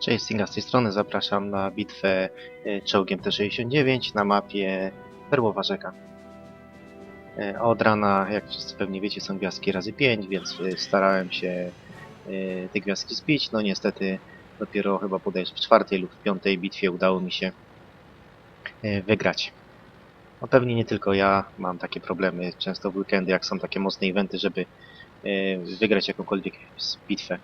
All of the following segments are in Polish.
Cześć, Singa z tej strony. Zapraszam na bitwę e, czołgiem T-69 na mapie Perłowa Rzeka. E, Od rana, jak wszyscy pewnie wiecie, są gwiazdki razy 5, więc e, starałem się te gwiazdki zbić. No niestety dopiero chyba bodajże w czwartej lub w piątej bitwie udało mi się wygrać. No pewnie nie tylko ja mam takie problemy. Często w weekendy, jak są takie mocne eventy, żeby wygrać jakąkolwiek bitwę.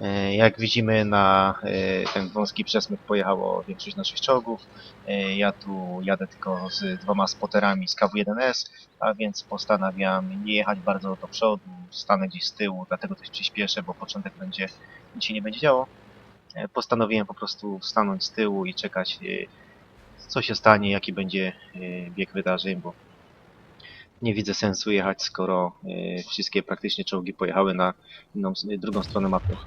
E, Jak widzimy na e, ten wąski przesmyk pojechało większość naszych czołgów. E, Ja tu jadę tylko z dwoma spoterami z KW-1S, a więc postanawiam nie jechać bardzo do przodu, stanę gdzieś z tyłu, dlatego też przyspieszę, bo początek będzie, nic się nie będzie działo. Postanowiłem po prostu stanąć z tyłu i czekać co się stanie, jaki będzie bieg wydarzeń, bo nie widzę sensu jechać, skoro e, wszystkie praktycznie czołgi pojechały na inną, drugą stronę mapy.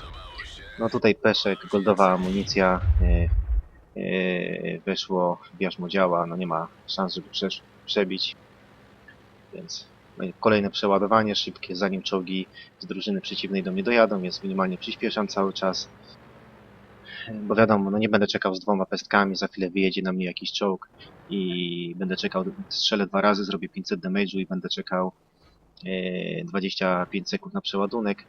No tutaj peszek, goldowa amunicja, yy, yy, weszło w jarzmo działa, no nie ma szans, żeby przesz- przebić. Więc no kolejne przeładowanie szybkie, zanim czołgi z drużyny przeciwnej do mnie dojadą, więc minimalnie przyspieszam cały czas. Bo wiadomo, no nie będę czekał z dwoma pestkami, za chwilę wyjedzie na mnie jakiś czołg i będę czekał, strzelę dwa razy, zrobię 500 damage'u i będę czekał yy, 25 sekund na przeładunek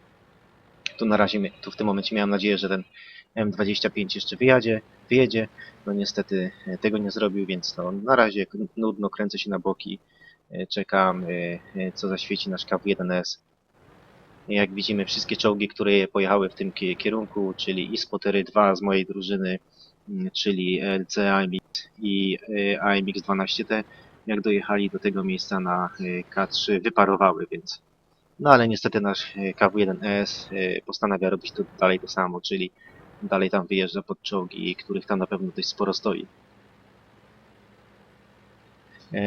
tu na razie, tu w tym momencie miałem nadzieję, że ten M25 jeszcze wyjadzie, wyjedzie. No niestety e, tego nie zrobił, więc no, na razie nudno kręcę się na boki. e, Czekam, e, e, co zaświeci nasz KW-1S. Jak widzimy, wszystkie czołgi, które pojechały w tym kie- kierunku, czyli i Spotery 2 z mojej drużyny, mm, czyli LC i e, AMX 12T, jak dojechali do tego miejsca na e, K3, wyparowały, więc no ale niestety nasz e, KW-1S e, postanawia robić to dalej to samo, czyli dalej tam wyjeżdża pod czołgi, których tam na pewno dość sporo stoi.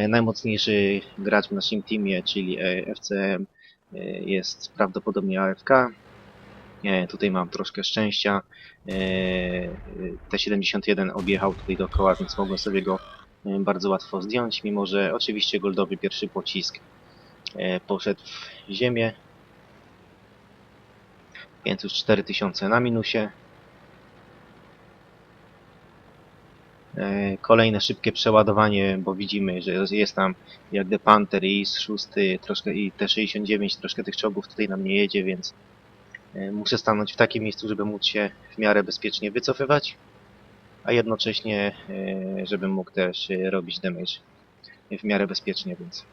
Najmocniejszy gracz w naszym teamie, czyli FCM, jest prawdopodobnie AFK. E, Tutaj mam troszkę szczęścia. E, T-71 objechał tutaj dookoła, więc mogłem sobie go e, bardzo łatwo zdjąć, mimo że oczywiście goldowy pierwszy pocisk e, poszedł w ziemię. Więc już 4000 na minusie. Kolejne szybkie przeładowanie, bo widzimy, że jest- tam jak The Panther i z 6 troszkę i T69, troszkę tych czołgów tutaj na mnie jedzie, więc e, muszę stanąć w takim miejscu, żeby móc się w miarę bezpiecznie wycofywać, a jednocześnie, e, żebym mógł też e, robić damage w miarę bezpiecznie, więc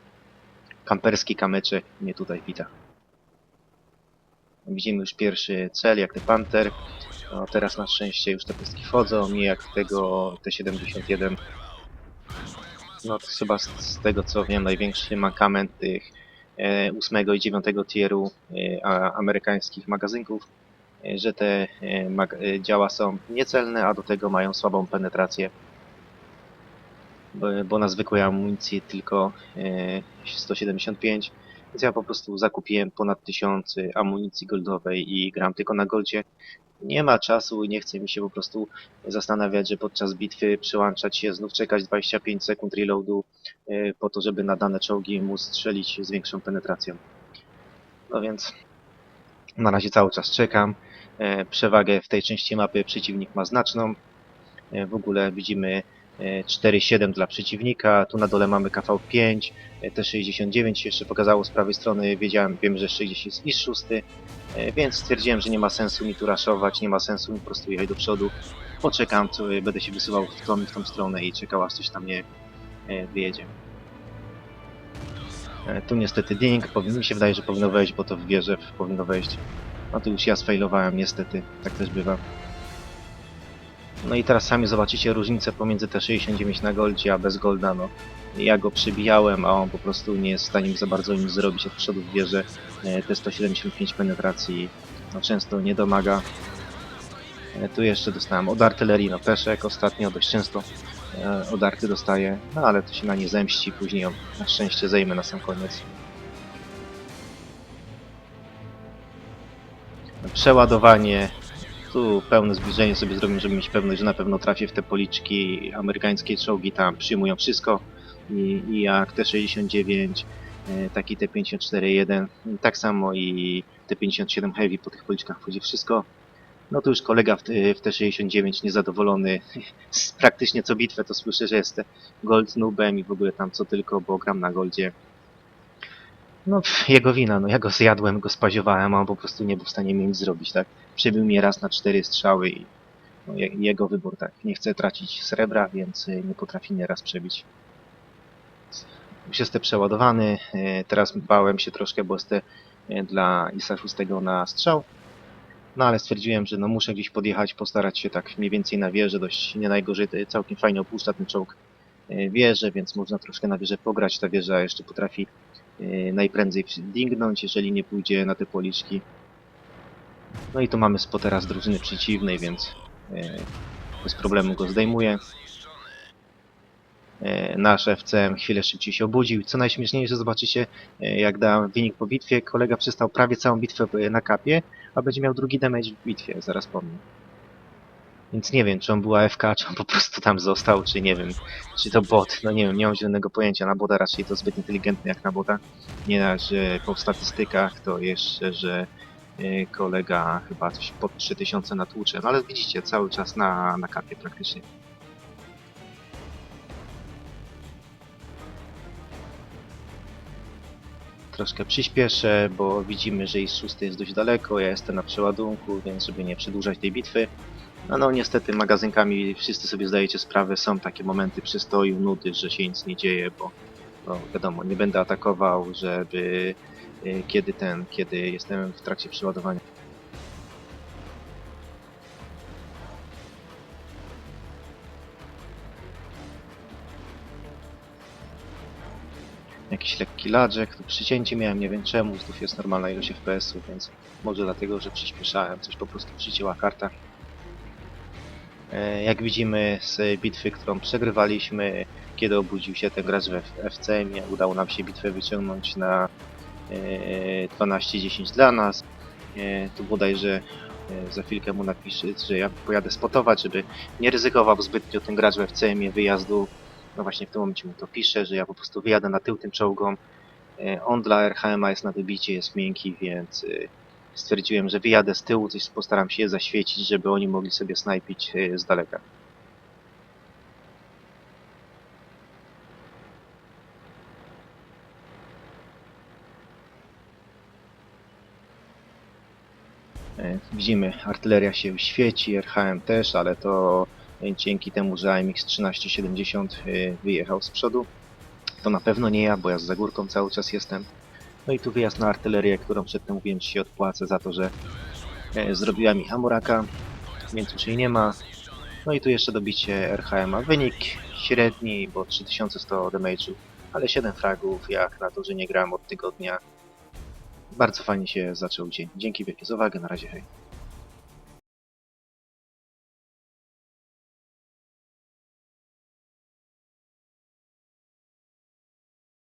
kamperski kamyczek mnie tutaj wita. Widzimy już pierwszy cel, jak The Panther. No, teraz na szczęście już te pestki wchodzą, nie jak tego T-71. No to chyba z, z tego co wiem największy mankament tych e, 8 i 9 tieru e, a, amerykańskich magazynków, e, że te e, mag, e, działa są niecelne, a do tego mają słabą penetrację. Bo, bo na zwykłej amunicji tylko e, 175 więc ja po prostu zakupiłem ponad 1000 amunicji goldowej i gram tylko na goldzie. Nie ma czasu i nie chce mi się po prostu zastanawiać, że podczas bitwy przyłączać się, znów czekać 25 sekund reloadu e, po to, żeby na dane czołgi móc strzelić z większą penetracją. No więc na razie cały czas czekam. E, Przewagę w tej części mapy przeciwnik ma znaczną. E, W ogóle widzimy 4,7 dla przeciwnika, tu na dole mamy KV5, e, T69 się jeszcze pokazało z prawej strony, wiedziałem, wiem, że jeszcze gdzieś jest IS 6, e, więc stwierdziłem, że nie ma sensu mi tu raszować, nie ma sensu mi po prostu jechać do przodu, poczekam, e, będę się wysyłał w tą i w tą stronę i czekał, aż coś tam nie wyjedzie. Tu niestety ding, mi się wydaje, że powinno wejść, bo to w wieżę powinno wejść. No tu już ja sfailowałem, niestety, tak też bywa. No i teraz sami zobaczycie różnicę pomiędzy T69 na Goldzie, a bez Golda, no. Ja go przybijałem, a on po prostu nie jest w stanie za bardzo nic zrobić od przodu w wieży. E, T175 penetracji no, często nie domaga. E, Tu jeszcze dostałem od artylerii, no peszek ostatnio dość często e, od arty dostaję, no ale to się na nie zemści, później ją na szczęście zejmę na sam koniec. Przeładowanie tu pełne zbliżenie sobie zrobię, żeby mieć pewność, że na pewno trafię w te policzki. Amerykańskie czołgi tam przyjmują wszystko. I, i jak T-69 e, taki T54-1, tak samo i T57 Heavy po tych policzkach wchodzi wszystko. No to już kolega w, w T69 niezadowolony z praktycznie co bitwę to słyszę, że jest gold noobem i w ogóle tam co tylko, bo gram na goldzie. No pff, jego wina, no ja go zjadłem, go spaziowałem, a on po prostu nie był w stanie mi nic zrobić, tak? Przybił mnie raz na cztery strzały i no, je- jego wybór, tak. Nie chce tracić srebra, więc y, nie potrafi mnie raz przebić. Już jestem przeładowany, y, teraz bałem się troszkę, bo jestem y, dla ISA 6 na strzał. No ale stwierdziłem, że no muszę gdzieś podjechać, postarać się tak mniej więcej na wieżę, dość nie najgorzej, całkiem fajnie opuszcza ten czołg wieżę, więc można troszkę na wieżę pograć. Ta wieża jeszcze potrafi najprędzej dingnąć, jeżeli nie pójdzie na te policzki. No i tu mamy spotera z drużyny przeciwnej, więc y, bez problemu go zdejmuję. E, Nasz FCM chwilę szybciej się obudził. Co najśmieszniejsze, zobaczycie, jak da wynik po bitwie, kolega przestał prawie całą bitwę na kapie, a będzie miał drugi damage w bitwie, zaraz powiem. Więc nie wiem, czy on był AFK, czy on po prostu tam został, czy nie wiem, czy to bot, no nie wiem, nie mam zielonego pojęcia. Na bota raczej to zbyt inteligentny jak na bota. Nie na, że po statystykach to jeszcze, że e, kolega chyba coś pod 3000 natłucze, no ale widzicie, cały czas na, na kapie praktycznie. Troszkę przyspieszę, bo widzimy, że jest szósty jest dość daleko, ja jestem na przeładunku, więc żeby nie przedłużać tej bitwy. No, no niestety magazynkami wszyscy sobie zdajecie sprawę, są takie momenty przystoju, nudy, że się nic nie dzieje, bo no, wiadomo, nie będę atakował, żeby y, kiedy ten, kiedy jestem w trakcie przeładowania. Jakiś lekki ladżek, tu przycięcie miałem, nie wiem czemu, znów jest normalna ilość FPS-ów, więc może dlatego, że przyspieszałem, coś po prostu przycięła karta. E, Jak widzimy z bitwy, którą przegrywaliśmy, kiedy obudził się ten gracz w FCM, udało nam się bitwę wyciągnąć na e, 12-10 dla nas. E, Tu bodajże e, za chwilkę mu napiszę, że ja pojadę spotować, żeby nie ryzykował zbytnio ten gracz w FCM wyjazdu. No właśnie w tym momencie mu to pisze, że ja po prostu wyjadę na tył tym czołgom. E, On dla RHM jest na wybicie, jest miękki, więc e, stwierdziłem, że wyjadę z tyłu, coś postaram się je zaświecić, żeby oni mogli sobie snajpić e, z daleka. E, Widzimy, artyleria się świeci, RHM też, ale to e, dzięki temu, że AMX 1370 e, wyjechał z przodu. To na pewno nie ja, bo ja z górką cały czas jestem. No i tu wyjazd na artylerię, którą przedtem mówiłem, że się odpłacę za to, że e, zrobiła mi Hamuraka, więc już jej nie ma. No i tu jeszcze dobicie RHM, a wynik średni, bo 3100 damage'u, ale 7 fragów, jak na to, że nie grałem od tygodnia. Bardzo fajnie się zaczął dzień. Dzięki wielkie za uwagę, na razie hej.